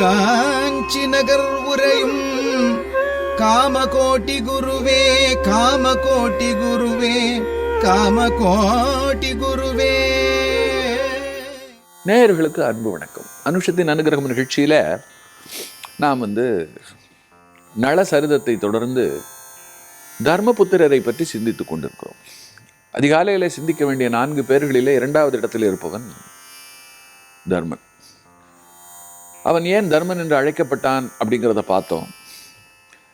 காஞ்சி நகர் உரையும் காமகோட்டி குருவே காமகோட்டி குருவே காமகோட்டி குருவே. நேயர்களுக்கு அன்பு வணக்கம். அனுஷத்தின் அனுகிரகம் நிகழ்ச்சியில் நாம் வந்து நல சரிதத்தை தொடர்ந்து தர்மபுத்திரரை பற்றி சிந்தித்துக் கொண்டிருக்கிறோம். அதிகாலையில் சிந்திக்க வேண்டிய நான்கு பேர்களிலே இரண்டாவது இடத்தில் இருப்பவன் தர்மன். அவன் ஏன் தர்மன் என்று அழைக்கப்பட்டான் அப்படிங்கிறத பார்த்தோம்.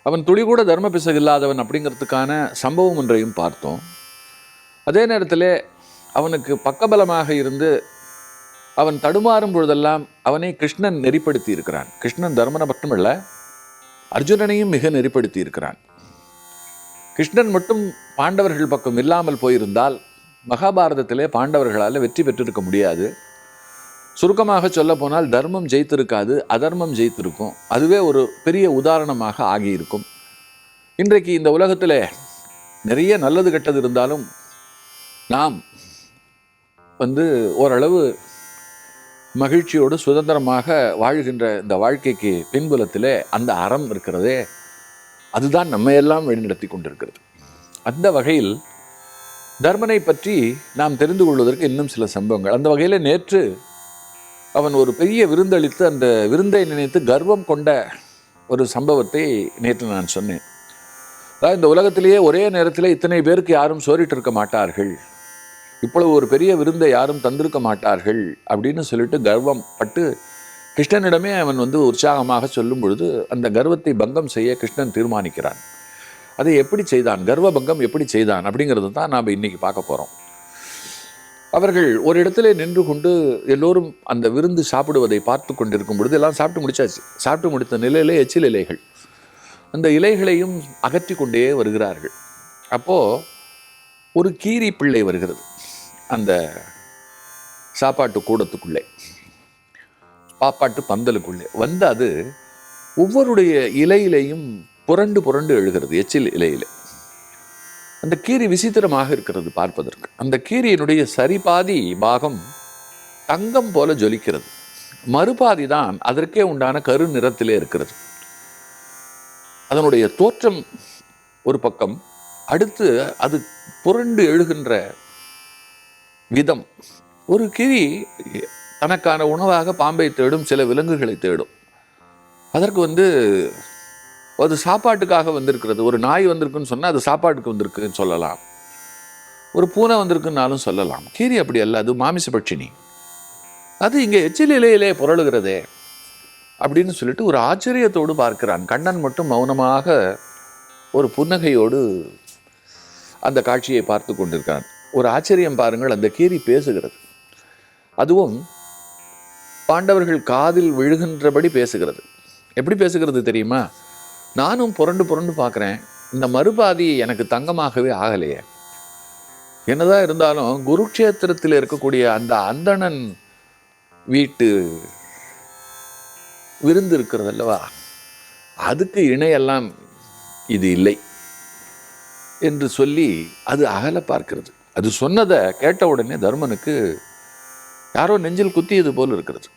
அவன் துளி கூட தர்ம பிசகு இல்லாதவன் அப்படிங்கிறதுக்கான சம்பவம் ஒன்றையும் பார்த்தோம். அதே நேரத்தில் அவனுக்கு பக்கபலமாக இருந்து அவன் தடுமாறும் பொழுதெல்லாம் அவனை கிருஷ்ணன் நெறிப்படுத்தி இருக்கிறான். கிருஷ்ணன் தர்மனை மட்டுமல்ல அர்ஜுனனையும் மிக நெறிப்படுத்தி இருக்கிறான். கிருஷ்ணன் மட்டும் பாண்டவர்கள் பக்கம் இல்லாமல் போயிருந்தால் மகாபாரதத்திலே பாண்டவர்களால் வெற்றி பெற்றிருக்க முடியாது. சுருக்கமாக சொல்ல போனால் தர்மம் ஜெயித்திருக்காது அதர்மம் ஜெயித்திருக்கும். அதுவே ஒரு பெரிய உதாரணமாக ஆகியிருக்கும். இன்றைக்கு இந்த உலகத்தில் நிறைய நல்லது கெட்டது இருந்தாலும் நாம் வந்து ஓரளவு மகிழ்ச்சியோடு சுதந்திரமாக வாழ்கின்ற இந்த வாழ்க்கைக்கு பின்புலத்திலே அந்த அறம் இருக்கிறதே அதுதான் நம்ம எல்லாம் வழிநடத்தி கொண்டிருக்கிறது. அந்த வகையில் தர்மனை பற்றி நாம் தெரிந்து கொள்வதற்கு இன்னும் சில சம்பவங்கள். அந்த வகையில் நேற்று அவன் ஒரு பெரிய விருந்தளித்து அந்த விருந்தை நினைத்து கர்வம் கொண்ட ஒரு சம்பவத்தை நேற்று நான் சொன்னேன். அதாவது இந்த உலகத்திலேயே ஒரே நேரத்தில் இத்தனை பேருக்கு யாரும் சோறிட்டு இருக்க மாட்டார்கள். இவ்வளவு ஒரு பெரிய விருந்தை யாரும் தந்திருக்க மாட்டார்கள் அப்படின்னு சொல்லிட்டு கர்வம் பட்டு கிருஷ்ணனிடமே அவன் வந்து உற்சாகமாக சொல்லும் பொழுது அந்த கர்வத்தை பங்கம் செய்ய கிருஷ்ணன் தீர்மானிக்கிறான். அதை எப்படி செய்தான்? கர்வ பங்கம் எப்படி செய்தான்? அப்படிங்கிறது தான் நாம் இன்றைக்கி பார்க்க போகிறோம் அவர்கள் ஒரு இடத்துல நின்று கொண்டு எல்லோரும் அந்த விருந்து சாப்பிடுவதை பார்த்து கொண்டிருக்கும் பொழுது எல்லாம் சாப்பிட்டு முடிச்சாச்சு. சாப்பிட்டு முடித்த நிலையிலே எச்சில் இலைகள். அந்த இலைகளையும் அகற்றி கொண்டே வருகிறார்கள். அப்போது ஒரு கீரி பிள்ளை வருகிறது. அந்த சாப்பாட்டு கூடத்துக்குள்ளே. பாப்பாட்டு பந்தலுக்குள்ளே. வந்து அது ஒவ்வொருடைய இலையிலையும் புரண்டு புரண்டு எழுகிறது எச்சில் இலையிலே. அந்த கீரி விசித்திரமாக இருக்கிறது பார்ப்பதற்கு. அந்த கீரியினுடைய சரிபாதி பாகம் தங்கம் போல ஜொலிக்கிறது. மறுபாதி தான் அதற்கே உண்டான கரு நிறத்திலே இருக்கிறது. அதனுடைய தோற்றம் ஒரு பக்கம் அடுத்து அது புரண்டு எழுகின்ற விதம். ஒரு கிரி தனக்கான உணவாக பாம்பை தேடும் சில விலங்குகளை தேடும். அதற்கு வந்து அது சாப்பாட்டுக்காக வந்திருக்கிறது. ஒரு நாய் வந்திருக்குன்னு சொன்னால் அது சாப்பாட்டுக்கு வந்திருக்குன்னு சொல்லலாம். ஒரு பூனை வந்திருக்குன்னாலும் சொல்லலாம். கீரி அப்படி அல்ல அது மாமிச பட்சினி. அது இங்கே எச்சில் இலையிலே புரளுகிறதே அப்படின்னு சொல்லிட்டு ஒரு ஆச்சரியத்தோடு பார்க்கிறான். கண்ணன் மட்டும் மௌனமாக ஒரு புன்னகையோடு அந்த காட்சியை பார்த்து கொண்டிருக்கிறான் ஒரு ஆச்சரியம் பாருங்கள் அந்த கீரி பேசுகிறது. அதுவும் பாண்டவர்கள் காதில் விழுகின்றபடி பேசுகிறது. எப்படி பேசுகிறது தெரியுமா? நானும் புரண்டு புரண்டு பார்க்குறேன். இந்த மறுபாதி எனக்கு தங்கமாகவே ஆகலையே. என்னதான் இருந்தாலும் குருக்ஷேத்திரத்தில் இருக்கக்கூடிய அந்த அந்தணன் வீட்டு விருந்து இருக்கிறது அல்லவா? அதுக்கு இணையெல்லாம் இது இல்லை என்று சொல்லி அது அகல பார்க்கிறது. அது சொன்னதை கேட்ட உடனே தர்மனுக்கு யாரோ நெஞ்சில் குத்தியது போல் இருக்கிறது.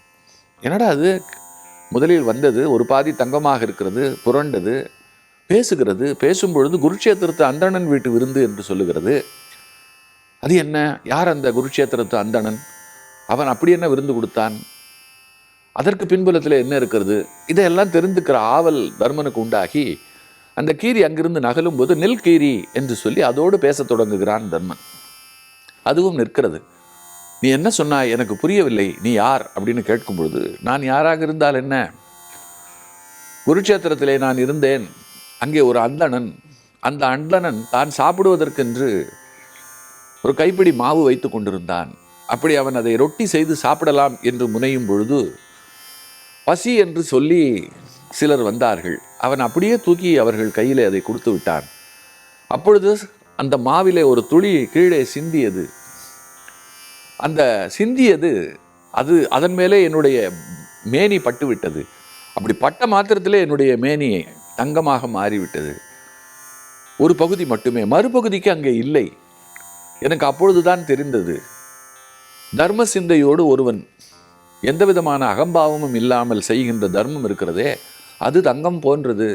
என்னடா அது? முதலில் வந்தது ஒரு பாதி தங்கமாக இருக்கிறது புரண்டது பேசுகிறது பேசும் பொழுது குருட்சேத்திரத்து அந்தணன் வீட்டு விருந்து என்று சொல்லுகிறது. அது என்ன? யார் அந்த குருட்சேத்திரத்து அந்தணன்? அவன் அப்படி என்ன விருந்து கொடுத்தான்? அதற்கு பின்புலத்தில் என்ன இருக்கிறது? இதையெல்லாம் தெரிந்துக்கிற ஆவல் தர்மனுக்கு உண்டாகி அந்த கீரி அங்கிருந்து நகலும் போது நெல் கீரி என்று சொல்லி அதோடு பேசத் தொடங்குகிறான் தர்மன். அதுவும் நிற்கிறது. நீ என்ன சொன்னாய் எனக்கு புரியவில்லை? நீ யார்? அப்படின்னு கேட்கும் பொழுது நான் யாராக இருந்தால் என்ன? குருட்சேத்திரத்திலே நான் இருந்தேன். அங்கே ஒரு அந்தணன். அந்த அந்தணன் தான் சாப்பிடுவதற்கென்று ஒரு கைப்பிடி மாவு வைத்து கொண்டிருந்தான். அப்படி அவன் அதை ரொட்டி செய்து சாப்பிடலாம் என்று முனையும் பொழுது பசி என்று சொல்லி சிலர் வந்தார்கள். அவன் அப்படியே தூக்கி அவர்கள் கையிலே அதை கொடுத்து விட்டான். அப்பொழுது அந்த மாவிலே ஒரு துளி கீழே சிந்தியது. அந்த சிந்தியது அது அதன் மேலே என்னுடைய மேனி பட்டு விட்டது அப்படி பட்ட மாத்திரத்திலே என்னுடைய மேனி தங்கமாக மாறிவிட்டது. ஒரு பகுதி மட்டுமே மறுபகுதிக்கு அங்கே இல்லை. எனக்கு அப்பொழுதுதான் தெரிந்தது. தர்ம சிந்தையோடு ஒருவன் எந்த விதமான அகம்பாவமும் இல்லாமல் செய்கின்ற தர்மம் இருக்கிறதே அது தங்கம் போன்றது.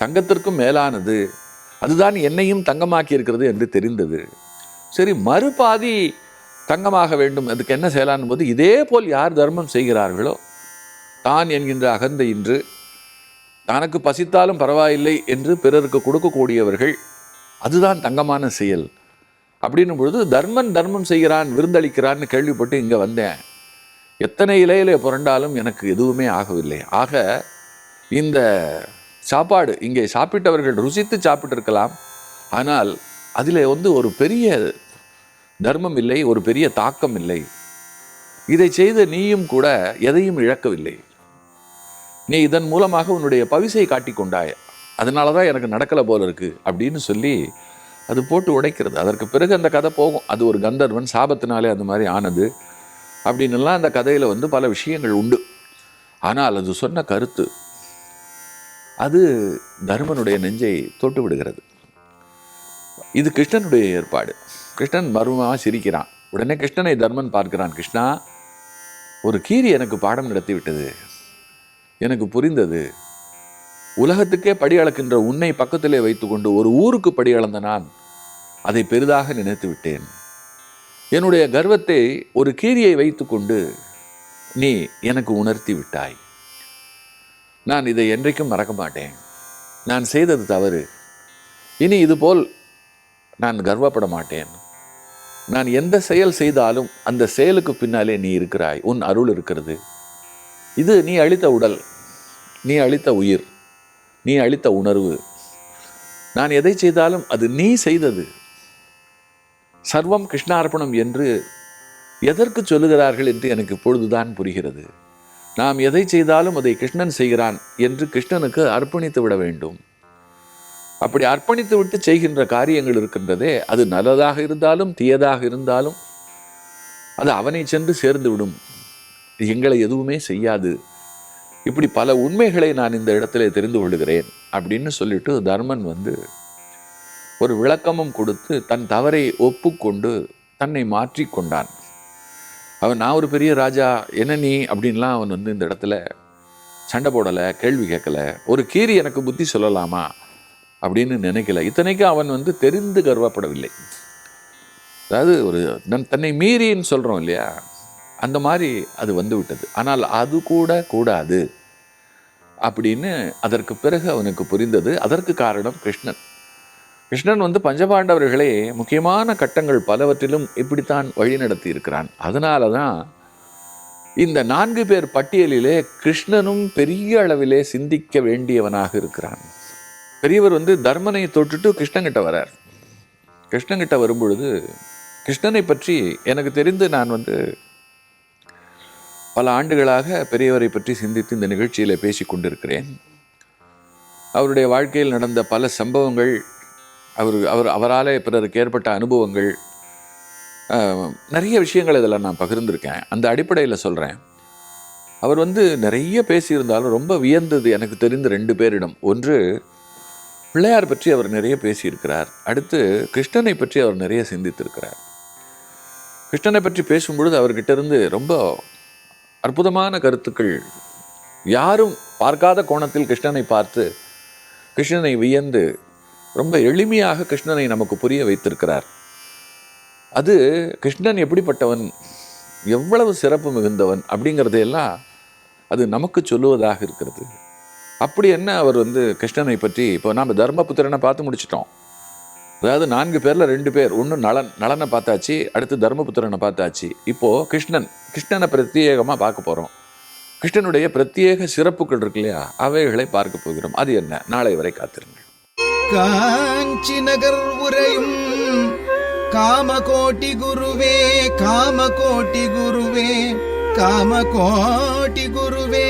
தங்கத்திற்கும் மேலானது அதுதான் என்னையும் தங்கமாக்கி இருக்கிறது என்று தெரிந்தது. சரி மறுபாதி தங்கமாக வேண்டும் அதுக்கு என்ன செய்யலான் போது இதே போல் யார் தர்மம் செய்கிறார்களோ தான் என்கின்ற அகந்தை இன்று தனக்கு பசித்தாலும் பரவாயில்லை என்று பிறருக்கு கொடுக்கக்கூடியவர்கள் அதுதான் தங்கமான செயல். அப்படின்னும் பொழுது தர்மன் தர்மம் செய்கிறான் விருந்தளிக்கிறான்னு கேள்விப்பட்டு இங்கே வந்தேன். எத்தனை இலையில புரண்டாலும் எனக்கு எதுவுமே ஆகவில்லை. ஆக இந்த சாப்பாடு இங்கே சாப்பிட்டவர்கள் ருசித்து சாப்பிட்டிருக்கலாம். ஆனால் அதில் வந்து ஒரு பெரிய தர்மம் இல்லை ஒரு பெரிய தாக்கம் இல்லை. இதை செய்த நீயும் கூட எதையும் இழக்கவில்லை. நீ இதன் மூலமாக உன்னுடைய பவிசை காட்டி கொண்டாய். அதனால தான் எனக்கு நடக்கலை போல இருக்கு அப்படின்னு சொல்லி அது போட்டு உடைக்கிறது. அதற்கு பிறகு அந்த கதை போகும். அது ஒரு கந்தர்வன் சாபத்தினாலே அந்த மாதிரி ஆனது. அப்படின்னுலாம் அந்த கதையில் வந்து பல விஷயங்கள் உண்டு. ஆனால் அது சொன்ன கருத்து அது தர்மனுடைய நெஞ்சை தொட்டு விடுகிறது. இது கிருஷ்ணனுடைய ஏற்பாடு. கிருஷ்ணன் மர்மமாக சிரிக்கிறான். உடனே கிருஷ்ணனை தர்மன் பார்க்கிறான். கிருஷ்ணா ஒரு கீரி எனக்கு பாடம் நடத்தி விட்டது. எனக்கு புரிந்தது. உலகத்துக்கே படி அளக்கின்ற உன்னை பக்கத்திலே வைத்துக்கொண்டு ஒரு ஊருக்கு படி அளந்த நான் அதை பெரிதாக நினைத்து விட்டேன். என்னுடைய கர்வத்தை ஒரு கீரியை வைத்துக்கொண்டு நீ எனக்கு உணர்த்தி விட்டாய். நான் இதை என்றைக்கும் மறக்க மாட்டேன். நான் செய்தது தவறு. இனி இதுபோல் நான் கர்வப்பட மாட்டேன் நான் எந்த செயல் செய்தாலும் அந்த செயலுக்கு பின்னாலே நீ இருக்கிறாய் உன் அருள் இருக்கிறது. இது நீ அளித்த உடல் நீ அளித்த உயிர் நீ அளித்த உணர்வு. நான் எதை செய்தாலும் அது நீ செய்தது. சர்வம் கிருஷ்ணார்ப்பணம் என்று எதற்கு சொல்லுகிறார்கள் என்று எனக்கு இப்பொழுதுதான் புரிகிறது. நாம் எதை செய்தாலும் அதை கிருஷ்ணன் செய்கிறான் என்று கிருஷ்ணனுக்கு அர்ப்பணித்து விட வேண்டும். அப்படி அர்ப்பணித்து விட்டு செய்கின்ற காரியங்கள் இருக்கின்றதே அது நல்லதாக இருந்தாலும் தீயதாக இருந்தாலும் அது அவனை சென்று சேர்ந்து விடும். எங்களை எதுவுமே செய்யாது. இப்படி பல உண்மைகளை நான் இந்த இடத்துல தெரிந்து கொள்கிறேன் அப்படின்னு சொல்லிட்டு தர்மன் வந்து ஒரு விளக்கமும் கொடுத்து தன் தவறை ஒப்புக்கொண்டு தன்னை மாற்றிக்கொண்டான் அவன் நான் ஒரு பெரிய ராஜா என்ன நீ? அப்படின்லாம் அவன் வந்து இந்த இடத்துல சண்டை போடலை கேள்வி கேட்கல. ஒரு கீரி எனக்கு புத்தி சொல்லலாமா? அப்படின்னு நினைக்கல. இத்தனைக்கும் அவன் வந்து தெரிந்து கர்வப்படவில்லை. அதாவது ஒரு நன் தன்னை மீறின்னு சொல்கிறோம் இல்லையா? அந்த மாதிரி அது வந்து விட்டது. ஆனால் அது கூட கூடாது அப்படின்னு அதற்கு பிறகு அவனுக்கு புரிந்தது. அதற்கு காரணம் கிருஷ்ணன். கிருஷ்ணன் வந்து பஞ்சபாண்டவர்களே முக்கியமான கட்டங்கள் பலவற்றிலும் இப்படித்தான் வழிநடத்தி இருக்கிறான் அதனால தான் இந்த நான்கு பேர் பட்டியலிலே கிருஷ்ணனும் பெரிய அளவிலே சிந்திக்க வேண்டியவனாக இருக்கிறான். பெரியவர் வந்து தர்மனை தொட்டுட்டு கிருஷ்ணங்கிட்ட வரார். கிருஷ்ணங்கிட்ட வரும்பொழுது கிருஷ்ணனை பற்றி எனக்கு தெரிந்து நான் வந்து பல ஆண்டுகளாக பெரியவரை பற்றி சிந்தித்து இந்த நிகழ்ச்சியில் பேசி கொண்டிருக்கிறேன். அவருடைய வாழ்க்கையில் நடந்த பல சம்பவங்கள் அவர் அவர் அவராலே பிறருக்கு ஏற்பட்ட அனுபவங்கள் நிறைய விஷயங்கள் இதில் நான் பகிர்ந்திருக்கேன். அந்த அடிப்படையில் சொல்கிறேன் அவர் வந்து நிறைய பேசியிருந்தாலும் ரொம்ப வியந்தது எனக்கு தெரிந்த ரெண்டு பேரிடம். ஒன்று பிள்ளையார் பற்றி அவர் நிறைய பேசியிருக்கிறார். அடுத்து கிருஷ்ணனை பற்றி அவர் நிறைய சிந்தித்திருக்கிறார். கிருஷ்ணனை பற்றி பேசும்பொழுது அவர்கிட்ட இருந்து ரொம்ப அற்புதமான கருத்துக்கள் யாரும் பார்க்காத கோணத்தில் கிருஷ்ணனை பார்த்து கிருஷ்ணனை வியந்து ரொம்ப எளிமையாக கிருஷ்ணனை நமக்கு புரிய வைத்திருக்கிறார். அது கிருஷ்ணன் எப்படிப்பட்டவன் எவ்வளவு சிறப்பு மிகுந்தவன் அப்படிங்கிறதையெல்லாம் அது நமக்கு சொல்லுவதாக இருக்கிறது. அப்படி என்ன அவர் வந்து கிருஷ்ணனை பற்றி இப்போ நாம் தர்மபுத்திரனை பார்த்து முடிச்சிட்டோம். அதாவது நான்கு பேரில் ரெண்டு பேர் ஒன்று நலன் நலனை பார்த்தாச்சு அடுத்து தர்மபுத்திரனை பார்த்தாச்சு. இப்போது கிருஷ்ணன் கிருஷ்ணனை பிரத்யேகமாக பார்க்க போகிறோம் கிருஷ்ணனுடைய பிரத்யேக சிறப்புகள் இருக்கு இல்லையா? அவைகளை பார்க்க போகிறோம். அது என்ன? நாளை வரை காத்திருங்கள். காஞ்சி நகர் உரையும் காமகோட்டி குருவே காமகோட்டி குருவே காமகோட்டி குருவே.